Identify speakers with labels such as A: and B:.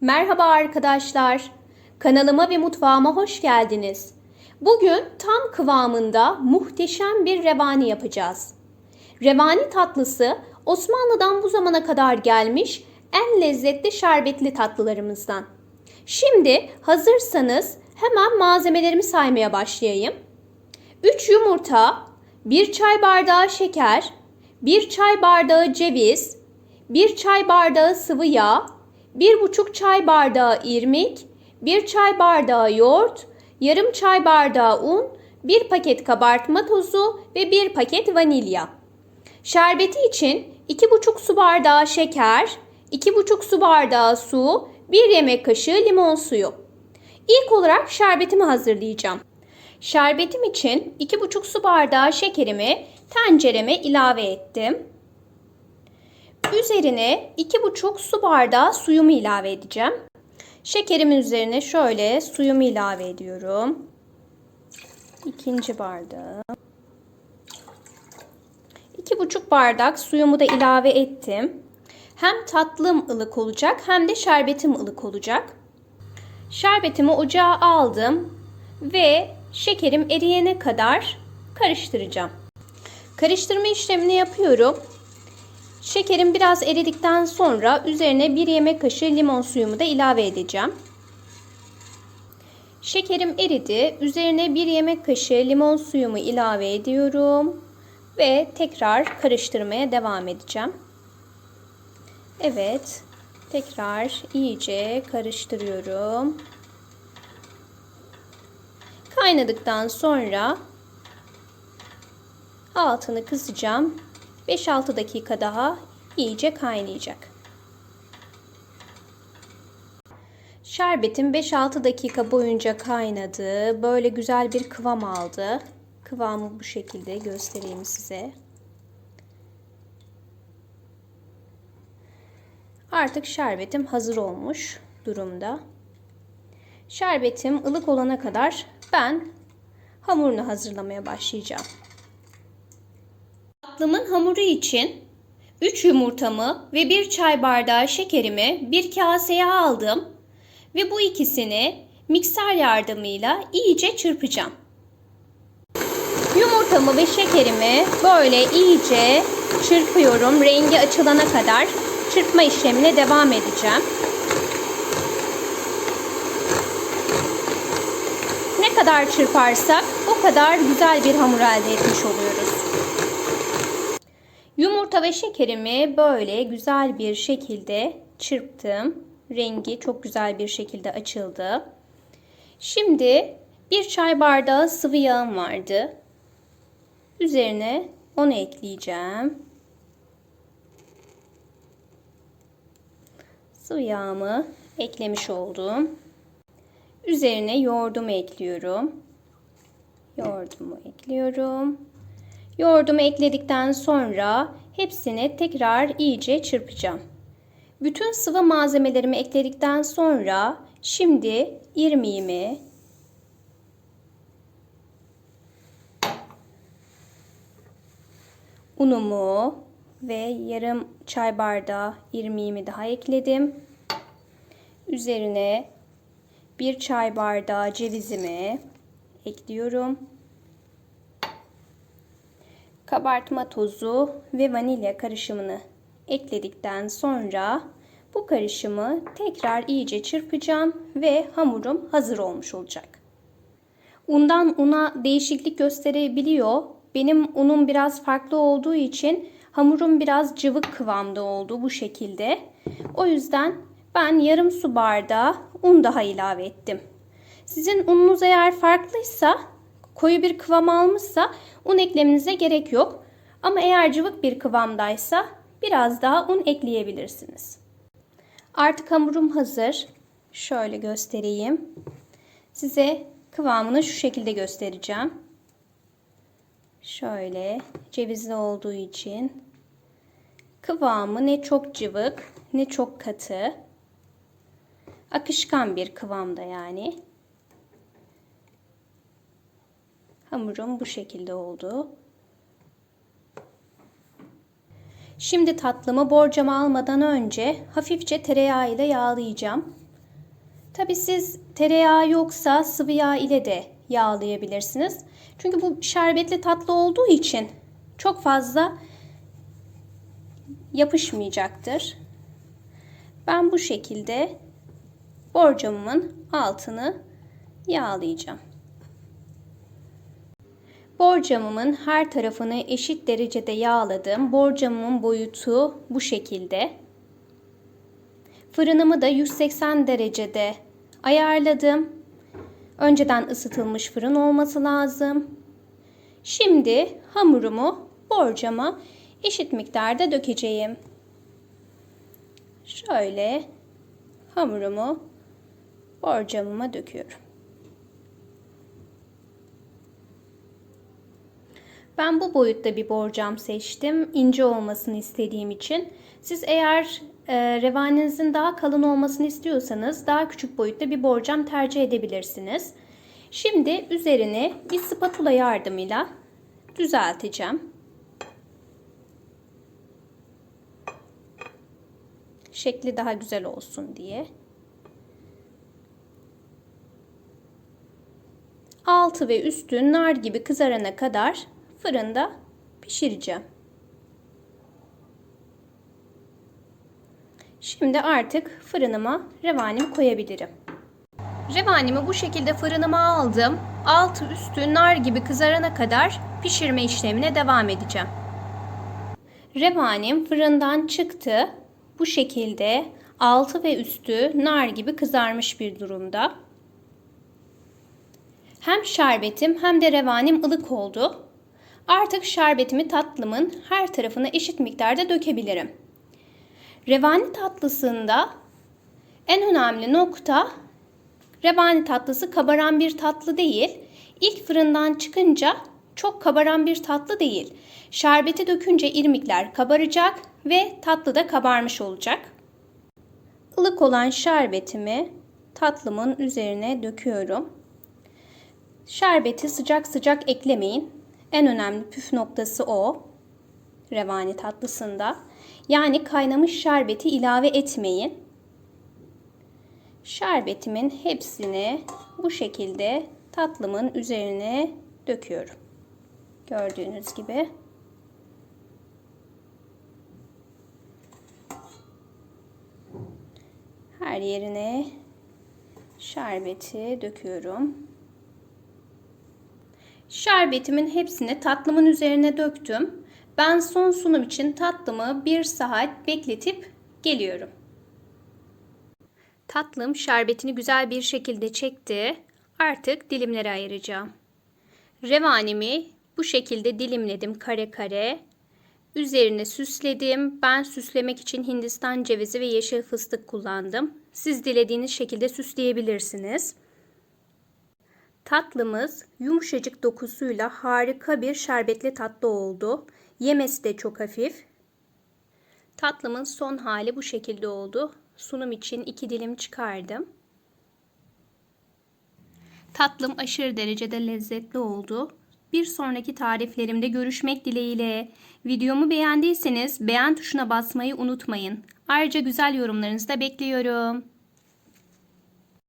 A: Merhaba arkadaşlar. Kanalıma ve mutfağıma hoş geldiniz. Bugün tam kıvamında muhteşem bir revani yapacağız. Revani tatlısı Osmanlı'dan bu zamana kadar gelmiş en lezzetli şerbetli tatlılarımızdan. Şimdi hazırsanız hemen malzemelerimi saymaya başlayayım. 3 yumurta, 1 çay bardağı şeker, 1 çay bardağı ceviz, 1 çay bardağı sıvı yağ, 1,5 çay bardağı irmik, 1 çay bardağı yoğurt, yarım çay bardağı un, 1 paket kabartma tozu ve 1 paket vanilya. Şerbeti için 2,5 su bardağı şeker, 2,5 su bardağı su, 1 yemek kaşığı limon suyu. İlk olarak şerbetimi hazırlayacağım. Şerbetim için 2,5 su bardağı şekerimi tencereme ilave ettim. Üzerine 2,5 su bardağı suyumu ilave edeceğim. Şekerimin üzerine şöyle suyumu ilave ediyorum. İkinci bardağı. 2,5 bardak suyumu da ilave ettim. Hem tatlım ılık olacak hem de şerbetim ılık olacak. Şerbetimi ocağa aldım ve şekerim eriyene kadar karıştıracağım. Karıştırma işlemini yapıyorum. Şekerim biraz eridikten sonra üzerine bir yemek kaşığı limon suyumu da ilave edeceğim. Şekerim eridi. Üzerine bir yemek kaşığı limon suyumu ilave ediyorum ve tekrar karıştırmaya devam edeceğim. Evet, tekrar iyice karıştırıyorum. Kaynadıktan sonra altını kısacağım 5-6 dakika daha iyice kaynayacak. Şerbetim 5-6 dakika boyunca kaynadı. Böyle güzel bir kıvam aldı. Kıvamı bu şekilde göstereyim size. Artık şerbetim hazır olmuş durumda. Şerbetim ılık olana kadar ben hamurunu hazırlamaya başlayacağım. Tatlımın hamuru için 3 yumurtamı ve 1 çay bardağı şekerimi bir kaseye aldım ve bu ikisini mikser yardımıyla iyice çırpacağım. Yumurtamı ve şekerimi böyle iyice çırpıyorum. Rengi açılana kadar çırpma işlemine devam edeceğim. Ne kadar çırparsak o kadar güzel bir hamur elde etmiş oluyoruz. Yumurta ve şekerimi böyle güzel bir şekilde çırptım. Rengi çok güzel bir şekilde açıldı. Şimdi bir çay bardağı sıvı yağım vardı. Üzerine onu ekleyeceğim. Sıvı yağımı eklemiş oldum. Üzerine yoğurdumu ekliyorum. Yoğurdumu ekliyorum. Yoğurdumu ekledikten sonra hepsini tekrar iyice çırpacağım. Bütün sıvı malzemelerimi ekledikten sonra şimdi irmiğimi unumu ve yarım çay bardağı irmiğimi daha ekledim. Üzerine bir çay bardağı cevizimi ekliyorum. Kabartma tozu ve vanilya karışımını ekledikten sonra bu karışımı tekrar iyice çırpacağım ve hamurum hazır olmuş olacak. Undan una değişiklik gösterebiliyor. Benim unum biraz farklı olduğu için hamurum biraz cıvık kıvamda oldu bu şekilde. O yüzden ben yarım su bardağı un daha ilave ettim. Sizin ununuz eğer farklıysa, koyu bir kıvam almışsa un eklemenize gerek yok. Ama eğer cıvık bir kıvamdaysa biraz daha un ekleyebilirsiniz. Artık hamurum hazır. Şöyle göstereyim. Size kıvamını şu şekilde göstereceğim. Şöyle cevizli olduğu için kıvamı ne çok cıvık ne çok katı. Akışkan bir kıvamda yani. Hamurum bu şekilde oldu. Şimdi tatlımı borcama almadan önce hafifçe tereyağı ile yağlayacağım. Tabi siz tereyağı yoksa sıvı yağ ile de yağlayabilirsiniz. Çünkü bu şerbetli tatlı olduğu için çok fazla yapışmayacaktır. Ben bu şekilde borcamımın altını yağlayacağım. Borcamımın her tarafını eşit derecede yağladım. Borcamımın boyutu bu şekilde. Fırınımı da 180 derecede ayarladım. Önceden ısıtılmış fırın olması lazım. Şimdi hamurumu borcama eşit miktarda dökeceğim. Şöyle hamurumu borcamıma döküyorum. Ben bu boyutta bir borcam seçtim. ince olmasını istediğim için. Siz eğer e, revaninizin daha kalın olmasını istiyorsanız daha küçük boyutta bir borcam tercih edebilirsiniz. Şimdi üzerine bir spatula yardımıyla düzelteceğim. Şekli daha güzel olsun diye. Altı ve üstü nar gibi kızarana kadar fırında pişireceğim. Şimdi artık fırınıma revanimi koyabilirim. Revanimi bu şekilde fırınıma aldım. Altı üstü nar gibi kızarana kadar pişirme işlemine devam edeceğim. Revanim fırından çıktı. Bu şekilde altı ve üstü nar gibi kızarmış bir durumda. Hem şerbetim hem de revanim ılık oldu. Artık şerbetimi tatlımın her tarafına eşit miktarda dökebilirim. Revani tatlısında en önemli nokta revani tatlısı kabaran bir tatlı değil. İlk fırından çıkınca çok kabaran bir tatlı değil. Şerbeti dökünce irmikler kabaracak ve tatlı da kabarmış olacak. Ilık olan şerbetimi tatlımın üzerine döküyorum. Şerbeti sıcak sıcak eklemeyin. En önemli püf noktası o. Revani tatlısında. Yani kaynamış şerbeti ilave etmeyin. Şerbetimin hepsini bu şekilde tatlımın üzerine döküyorum. Gördüğünüz gibi. Her yerine şerbeti döküyorum. Şerbetimin hepsini tatlımın üzerine döktüm. Ben son sunum için tatlımı bir saat bekletip geliyorum. Tatlım şerbetini güzel bir şekilde çekti. Artık dilimlere ayıracağım. Revanimi bu şekilde dilimledim kare kare. Üzerine süsledim. Ben süslemek için Hindistan cevizi ve yeşil fıstık kullandım. Siz dilediğiniz şekilde süsleyebilirsiniz. Tatlımız yumuşacık dokusuyla harika bir şerbetli tatlı oldu. Yemesi de çok hafif. Tatlımın son hali bu şekilde oldu. Sunum için iki dilim çıkardım. Tatlım aşırı derecede lezzetli oldu. Bir sonraki tariflerimde görüşmek dileğiyle. Videomu beğendiyseniz beğen tuşuna basmayı unutmayın. Ayrıca güzel yorumlarınızı da bekliyorum.